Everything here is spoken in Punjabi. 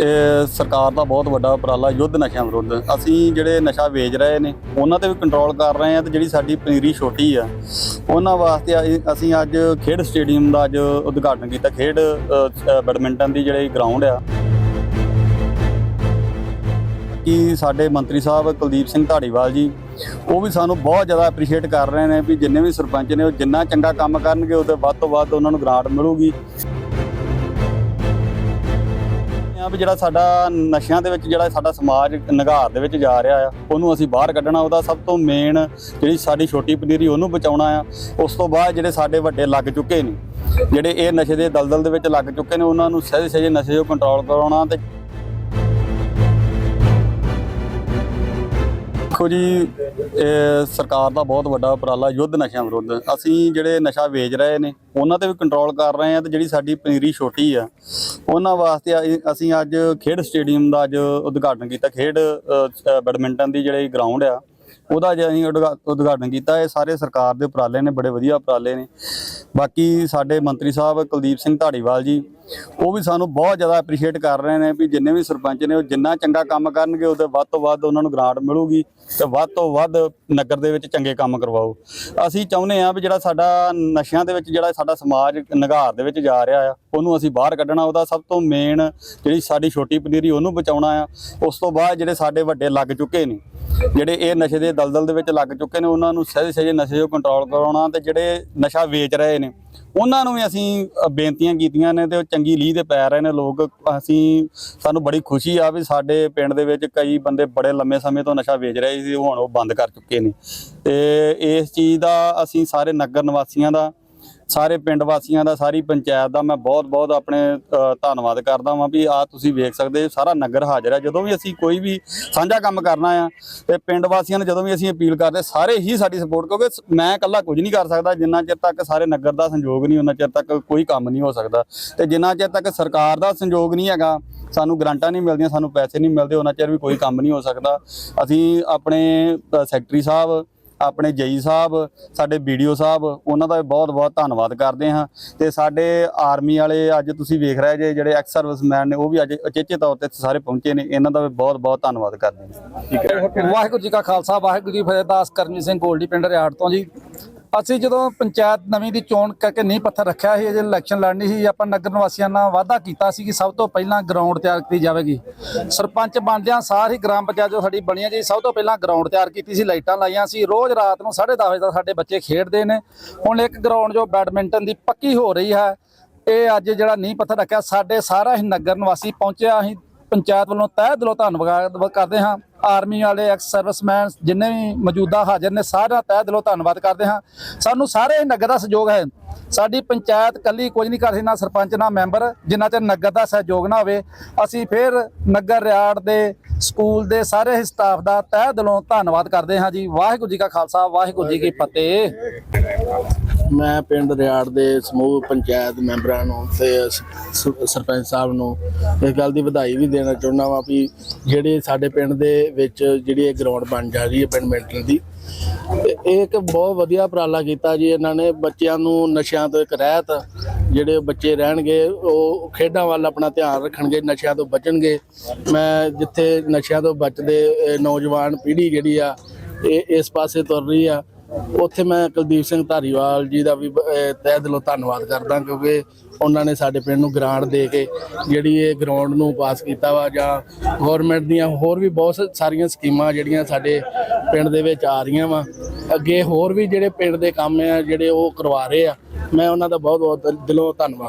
ਇਹ ਸਰਕਾਰ ਦਾ ਬਹੁਤ ਵੱਡਾ ਉਪਰਾਲਾ ਯੁੱਧ ਨਸ਼ਿਆਂ ਵਿਰੁੱਧ। ਅਸੀਂ ਜਿਹੜੇ ਨਸ਼ਾ ਵੇਚ ਰਹੇ ਨੇ ਉਹਨਾਂ ਤੇ ਵੀ ਕੰਟਰੋਲ ਕਰ ਰਹੇ ਆ ਤੇ ਜਿਹੜੀ ਸਾਡੀ ਪਨੀਰੀ ਛੋਟੀ ਆ ਉਹਨਾਂ ਵਾਸਤੇ ਅ ਅਸੀਂ ਅੱਜ ਖੇਡ ਸਟੇਡੀਅਮ ਦਾ ਅੱਜ ਉਦਘਾਟਨ ਕੀਤਾ ਖੇਡ ਅ, ਅ, ਬੈਡਮਿੰਟਨ ਦੀ ਜਿਹੜੀ ਗਰਾਊਂਡ ਆ। ਕਿ ਸਾਡੇ ਮੰਤਰੀ ਸਾਹਿਬ ਕੁਲਦੀਪ ਸਿੰਘ ਢਾੜੀਵਾਲ ਜੀ ਉਹ ਵੀ ਸਾਨੂੰ ਬਹੁਤ ਜ਼ਿਆਦਾ ਐਪਰੀਸ਼ੀਏਟ ਕਰ ਰਹੇ ਨੇ ਵੀ ਜਿੰਨੇ ਵੀ ਸਰਪੰਚ ਨੇ ਉਹ ਜਿੰਨਾ ਚੰਗਾ ਕੰਮ ਕਰਨਗੇ ਉਹਦੇ ਵੱਧ ਤੋਂ ਵੱਧ ਉਹਨਾਂ ਨੂੰ ਗ੍ਰਾਂਟ ਮਿਲੂਗੀ। ਵੀ ਜਿਹੜਾ ਸਾਡਾ ਨਸ਼ਿਆਂ ਦੇ ਵਿੱਚ ਜਿਹੜਾ ਸਾਡਾ ਸਮਾਜ ਨਿਗਾਰ ਦੇ ਵਿੱਚ ਜਾ ਰਿਹਾ ਆ, ਉਹਨੂੰ ਅਸੀਂ ਬਾਹਰ ਕੱਢਣਾ, ਉਹਦਾ ਸਭ ਤੋਂ ਮੇਨ ਜਿਹੜੀ ਸਾਡੀ ਛੋਟੀ ਪਨੀਰੀ ਉਹਨੂੰ ਬਚਾਉਣਾ ਆ। ਉਸ ਤੋਂ ਬਾਅਦ ਜਿਹੜੇ ਸਾਡੇ ਵੱਡੇ ਲੱਗ ਚੁੱਕੇ ਨੇ, ਜਿਹੜੇ ਇਹ ਨਸ਼ੇ ਦੇ ਦਲਦਲ ਦੇ ਵਿੱਚ ਲੱਗ ਚੁੱਕੇ ਨੇ, ਉਹਨਾਂ ਨੂੰ ਸਹੀ ਸਹੀ ਨਸ਼ੇ ਤੋਂ ਕੰਟਰੋਲ ਕਰਾਉਣਾ ਤੇ ਦੇਖੋ ਜੀ, ਇਹ ਸਰਕਾਰ ਦਾ ਬਹੁਤ ਵੱਡਾ ਉਪਰਾਲਾ ਯੁੱਧ ਨਸ਼ਿਆਂ ਵਿਰੁੱਧ। ਅਸੀਂ ਜਿਹੜੇ ਨਸ਼ਾ ਵੇਚ ਰਹੇ ਨੇ, ਉਹਨਾਂ ਤੇ ਵੀ ਕੰਟਰੋਲ ਕਰ ਰਹੇ ਆ ਤੇ ਜਿਹੜੀ ਸਾਡੀ ਪਨੀਰੀ ਛੋਟੀ ਆ, ਉਹਨਾਂ ਵਾਸਤੇ ਅਸੀਂ- ਅਸੀਂ ਅੱਜ ਖੇਡ ਸਟੇਡੀਅਮ ਦਾ ਅੱਜ ਉਦਘਾਟਨ ਕੀਤਾ। ਖੇਡ ਬੈਡਮਿੰਟਨ ਦੀ ਜਿਹੜੀ ਗਰਾਊਂਡ ਆ ਉਹਦਾ ਜੇ ਅਸੀਂ ਉਦਘਾ- ਉਦਘਾਟਨ ਕੀਤਾ, ਇਹ ਸਾਰੇ ਸਰਕਾਰ ਦੇ ਉਪਰਾਲੇ ਨੇ, ਬੜੇ ਵਧੀਆ ਉਪਰਾਲੇ ਨੇ। ਬਾਕੀ ਸਾਡੇ ਮੰਤਰੀ ਸਾਹਿਬ ਕੁਲਦੀਪ ਸਿੰਘ ਢਾੜੀਵਾਲ ਜੀ, ਉਹ ਵੀ ਸਾਨੂੰ ਬਹੁਤ ਜ਼ਿਆਦਾ ਐਪਰੀਸ਼ੀਏਟ ਕਰ ਰਹੇ ਨੇ ਵੀ ਜਿੰਨੇ ਵੀ ਸਰਪੰਚ ਨੇ, ਉਹ ਜਿੰਨਾ ਚੰਗਾ ਕੰਮ ਕਰਨਗੇ, ਉਹਦੇ ਵੱਧ ਤੋਂ ਵੱਧ ਉਹਨਾਂ ਨੂੰ ਗ੍ਰਾਂਟ ਮਿਲੂਗੀ ਤੇ ਵੱਧ ਤੋਂ ਵੱਧ ਨਗਰ ਦੇ ਵਿੱਚ ਚੰਗੇ ਕੰਮ ਕਰਵਾਓ। ਅਸੀਂ ਚਾਹੁੰਦੇ ਹਾਂ ਵੀ ਜਿਹੜਾ ਸਾਡਾ ਨਸ਼ਿਆਂ ਦੇ ਵਿੱਚ, ਜਿਹੜਾ ਸਾਡਾ ਸਮਾਜ ਨਿਗਾਰ ਦੇ ਵਿੱਚ ਜਾ ਰਿਹਾ ਆ, ਉਹਨੂੰ ਅਸੀਂ ਬਾਹਰ ਕੱਢਣਾ, ਉਹਦਾ ਸਭ ਤੋਂ ਮੇਨ ਜਿਹੜੀ ਸਾਡੀ ਛੋਟੀ ਪਨੀਰੀ, ਉਹਨੂੰ ਬਚਾਉਣਾ ਆ। ਉਸ ਤੋਂ ਬਾਅਦ ਜਿਹੜੇ ਸਾਡੇ ਵੱਡੇ ਲੱਗ ਚੁੱਕੇ ਨੇ ਜਿਹੜੇ ਇਹ ਨਸ਼ੇ ਦੇ ਦਲਦਲ ਦੇ ਵਿੱਚ ਲੱਗ ਚੁੱਕੇ ਨੇ, ਉਹਨਾਂ ਨੂੰ ਸਹੀ ਸਹੀ ਨਸ਼ੇ ਤੋਂ ਕੰਟਰੋਲ ਕਰਾਉਣਾ ਤੇ ਜਿਹੜੇ ਨਸ਼ਾ ਵੇਚ ਰਹੇ ਨੇ, ਉਹਨਾਂ ਨੂੰ ਵੀ ਅਸੀਂ ਬੇਨਤੀਆਂ ਕੀਤੀਆਂ ਨੇ ਤੇ ਉਹ ਚੰਗੀ ਲੀਹ ਤੇ ਪੈ ਰਹੇ ਨੇ। ਲੋਕ ਅਸੀਂ, ਸਾਨੂੰ ਬੜੀ ਖੁਸ਼ੀ ਆ ਵੀ ਸਾਡੇ ਪਿੰਡ ਦੇ ਵਿੱਚ ਕਈ ਬੰਦੇ ਬੜੇ ਲੰਮੇ ਸਮੇਂ ਤੋਂ ਨਸ਼ਾ ਵੇਚ ਰਹੇ ਸੀ ਹੁਣ ਉਹ ਬੰਦ ਕਰ ਚੁੱਕੇ ਨੇ। ਤੇ ਇਸ ਚੀਜ਼ ਦਾ ਅਸੀਂ ਸਾਰੇ ਨਗਰ ਨਿਵਾਸੀਆਂ ਦਾ ਸਾਰੇ ਪਿੰਡ ਵਾਸੀਆਂ ਦਾ, ਸਾਰੀ ਪੰਚਾਇਤ ਦਾ ਮੈਂ ਬਹੁਤ ਬਹੁਤ ਆਪਣੇ ਧੰਨਵਾਦ ਕਰਦਾ ਹਾਂ ਵੀ ਆ ਤੁਸੀਂ ਵੇਖ ਸਕਦੇ ਸਾਰਾ ਨਗਰ ਹਾਜ਼ਰ ਹੈ। ਜਦੋਂ ਵੀ ਅਸੀਂ ਕੋਈ ਵੀ ਸਾਂਝਾ ਕੰਮ ਕਰਨਾ ਆ ਤੇ ਪਿੰਡ ਵਾਸੀਆਂ ਨੂੰ ਜਦੋਂ ਵੀ ਅਸੀਂ ਅਪੀਲ ਕਰਦੇ, ਸਾਰੇ ਹੀ ਸਾਡੀ ਸਪੋਰਟ ਕਿਉਂਕਿ ਮੈਂ ਇਕੱਲਾ ਕੁਝ ਨਹੀਂ ਕਰ ਸਕਦਾ, ਜਿੰਨਾ ਚਿਰ ਤੱਕ ਸਾਰੇ ਨਗਰ ਦਾ ਸੰਯੋਗ ਨਹੀਂ ਉਹਨਾਂ ਚਿਰ ਤੱਕ ਕੋਈ ਕੰਮ ਨਹੀਂ ਹੋ ਸਕਦਾ। ਤੇ ਜਿੰਨਾ ਚਿਰ ਤੱਕ ਸਰਕਾਰ ਦਾ ਸੰਯੋਗ ਨਹੀਂ ਹੈਗਾ, ਸਾਨੂੰ ਗਰੰਟਾਂ ਨਹੀਂ ਮਿਲਦੀਆਂ, ਸਾਨੂੰ ਪੈਸੇ ਨਹੀਂ ਮਿਲਦੇ ਉਹਨਾਂ ਚਿਰ ਵੀ ਕੋਈ ਕੰਮ ਨਹੀਂ ਹੋ ਸਕਦਾ। ਅਸੀਂ ਆਪਣੇ ਸੈਕਟਰੀ ਸਾਹਿਬ ਆਪਣੇ ਜਈ ਸਾਹਿਬ ਸਾਡੇ ਵੀਡੀਓ ਸਾਹਿਬ ਉਹਨਾਂ ਦਾ ਵੀ ਬਹੁਤ ਬਹੁਤ ਧੰਨਵਾਦ ਕਰਦੇ ਹਾਂ। ਤੇ ਸਾਡੇ ਆਰਮੀ ਵਾਲੇ ਅੱਜ ਤੁਸੀਂ ਵੇਖ ਰਹੇ ਜੇ ਜਿਹੜੇ ਐਕਸ ਸਰਵਿਸਮੈਨ ਨੇ ਉਹ ਵੀ ਅੱਜ ਅਚੇਚੇ ਤੌਰ ਤੇ ਇੱਥੇ ਸਾਰੇ ਪਹੁੰਚੇ ਨੇ। ਇਹਨਾਂ ਦਾ ਵੀ ਬਹੁਤ ਬਹੁਤ ਧੰਨਵਾਦ ਕਰਦੇ ਹਾਂ। ਠੀਕ ਹੈ। ਵਾਹਿਗੁਰੂ ਜੀ ਕਾ ਖਾਲਸਾ ਵਾਹਿਗੁਰੂ ਜੀ ਫਤਿਹ। ਦਾਸ ਕਰਮਜੀਤ ਸਿੰਘ ਗੋਲਡੀ ਪਿੰਡ ਰਿਆੜ ਤੋਂ ਜੀ। ਅਸੀਂ ਜਦੋਂ ਪੰਚਾਇਤ ਨਵੀਂ ਦੀ ਚੋਣ ਕਰਕੇ ਨਹੀਂ ਪੱਥਰ ਰੱਖਿਆ ਸੀ ਜੇ ਇਲੈਕਸ਼ਨ ਲੜਨੀ ਸੀ, ਆਪਾਂ ਨਗਰ ਨਿਵਾਸੀਆਂ ਨਾਲ ਵਾਅਦਾ ਕੀਤਾ ਸੀ ਕਿ ਸਭ ਤੋਂ ਪਹਿਲਾਂ ਗਰਾਊਂਡ ਤਿਆਰ ਕੀਤੀ ਜਾਵੇਗੀ। ਸਰਪੰਚ ਬਣਦਿਆਂ ਸਾਰੀ ਗ੍ਰਾਮ ਪੰਚਾਇਤ ਜੋ ਸਾਡੀ ਬਣੀ ਹੈ ਜੀ, ਸਭ ਤੋਂ ਪਹਿਲਾਂ ਗਰਾਊਂਡ ਤਿਆਰ ਕੀਤੀ ਸੀ, ਲਾਈਟਾਂ ਲਾਈਆਂ ਸੀ, ਰੋਜ਼ ਰਾਤ ਨੂੰ 10:30 ਵਜੇ ਤੱਕ ਸਾਡੇ ਬੱਚੇ ਖੇਡਦੇ ਨੇ। ਹੁਣ ਇੱਕ ਗਰਾਊਂਡ ਜੋ ਬੈਡਮਿੰਟਨ ਦੀ ਪੱਕੀ ਹੋ ਰਹੀ ਹੈ, ਇਹ ਅੱਜ ਜਿਹੜਾ ਨੀਂਹ ਪੱਥਰ ਰੱਖਿਆ, ਸਾਡੇ ਸਾਰਾ ਹੀ ਨਗਰ ਨਿਵਾਸੀ ਪਹੁੰਚਿਆ, ਅਸੀਂ ਪੰਚਾਇਤ ਵੱਲੋਂ ਤਹਿ ਦਿਲੋਂ ਧੰਨਵਾਦ ਕਰਦੇ ਹਾਂ। ਆਰਮੀ ਵਾਲੇ ਐਕਸ ਸਰਵਿਸਮੈਨ ਜਿੰਨੇ ਵੀ ਮੌਜੂਦਾ ਹਾਜ਼ਰ ਨੇ ਸਾਰਾ ਤਹਿ ਦਿਲੋਂ ਧੰਨਵਾਦ ਕਰਦੇ ਹਾਂ। ਸਾਨੂੰ ਸਾਰੇ ਹੀ ਨਗਰ ਦਾ ਸਹਿਯੋਗ ਹੈ। ਸਾਡੀ ਪੰਚਾਇਤ ਕੱਲੀ ਕੁਝ ਨਹੀਂ ਕਰ ਰਹੀ, ਨਾ ਸਰਪੰਚ, ਨਾ ਮੈਂਬਰ। ਜਿੰਨਾ ਚਿਰ ਨਗਰ ਦਾ ਸਹਿਯੋਗ ਨਾ ਹੋਵੇ, ਅਸੀਂ ਫਿਰ ਨਗਰ ਰਿਆੜ ਦੇ, ਸਕੂਲ ਦੇ ਸਾਰੇ ਹੀ ਸਟਾਫ ਦਾ ਤਹਿ ਦਿਲੋਂ ਧੰਨਵਾਦ ਕਰਦੇ ਹਾਂ ਜੀ। ਵਾਹਿਗੁਰੂ ਜੀ ਕਾ ਖਾਲਸਾ, ਵਾਹਿਗੁਰੂ ਜੀ ਕੀ ਫਤਿਹ। ਮੈਂ ਪਿੰਡ ਰਿਆੜ ਦੇ ਸਮੂਹ ਪੰਚਾਇਤ ਮੈਂਬਰਾਂ ਨੂੰ ਤੇ ਸਰਪੰਚ ਸਾਹਿਬ ਨੂੰ ਇਸ ਗੱਲ ਦੀ ਵਧਾਈ ਵੀ ਦੇਣਾ ਚਾਹੁੰਦਾ ਵਾਂ ਵੀ ਜਿਹੜੇ ਸਾਡੇ ਪਿੰਡ ਦੇ ਵਿੱਚ ਜਿਹੜੀ ਇਹ ਗਰਾਊਂਡ ਬਣ ਜਾ ਰਹੀ ਹੈ ਬੈਡਮਿੰਟਨ ਦੀ ਇਹ ਇੱਕ ਬਹੁਤ ਵਧੀਆ ਉਪਰਾਲਾ ਕੀਤਾ ਜੀ ਇਹਨਾਂ ਨੇ ਬੱਚਿਆਂ ਨੂੰ ਨਸ਼ਿਆਂ ਤੋਂ ਇੱਕ ਰਹਿਤ, ਜਿਹੜੇ ਬੱਚੇ ਰਹਿਣਗੇ ਉਹ ਖੇਡਾਂ ਵੱਲ ਆਪਣਾ ਧਿਆਨ ਰੱਖਣਗੇ, ਨਸ਼ਿਆਂ ਤੋਂ ਬਚਣਗੇ। ਮੈਂ ਜਿੱਥੇ ਨਸ਼ਿਆਂ ਤੋਂ ਬਚਦੇ ਨੌਜਵਾਨ ਪੀੜ੍ਹੀ ਜਿਹੜੀ ਆ, ਇਹ ਇਸ ਪਾਸੇ ਤੁਰ ਰਹੀ ਆ। ਉੱਥੇ ਮੈਂ ਕੁਲਦੀਪ ਸਿੰਘ ਧਾਰੀਵਾਲ ਜੀ ਦਾ ਵੀ ਬ- ਤਹਿ ਦਿਲੋਂ ਧੰਨਵਾਦ ਕਰਦਾ ਕਿਉਂਕਿ ਉਹਨਾਂ ਨੇ ਸਾਡੇ ਪਿੰਡ ਨੂੰ ਗ੍ਰਾਂਟ ਦੇ ਕੇ ਜਿਹੜੀ ਇਹ ਗਰਾਊਂਡ ਨੂੰ ਪਾਸ ਕੀਤਾ ਵਾ ਜਾਂ ਗਵਰਨਮੈਂਟ ਦੀਆਂ ਹੋਰ ਵੀ ਬਹੁਤ ਸਾਰੀਆਂ ਸਕੀਮਾਂ ਜਿਹੜੀਆਂ ਸਾਡੇ ਪਿੰਡ ਦੇ ਵਿੱਚ ਆ ਰਹੀਆਂ ਵਾ। ਅੱਗੇ ਹੋਰ ਵੀ ਜਿਹੜੇ ਪਿੰਡ ਦੇ ਕੰਮ ਆ, ਜਿਹੜੇ ਉਹ ਕਰਵਾ ਰਹੇ ਆ, ਮੈਂ ਉਹਨਾਂ ਦਾ ਬਹੁਤ ਬਹੁਤ ਦਿਲੋਂ ਧੰਨਵਾਦ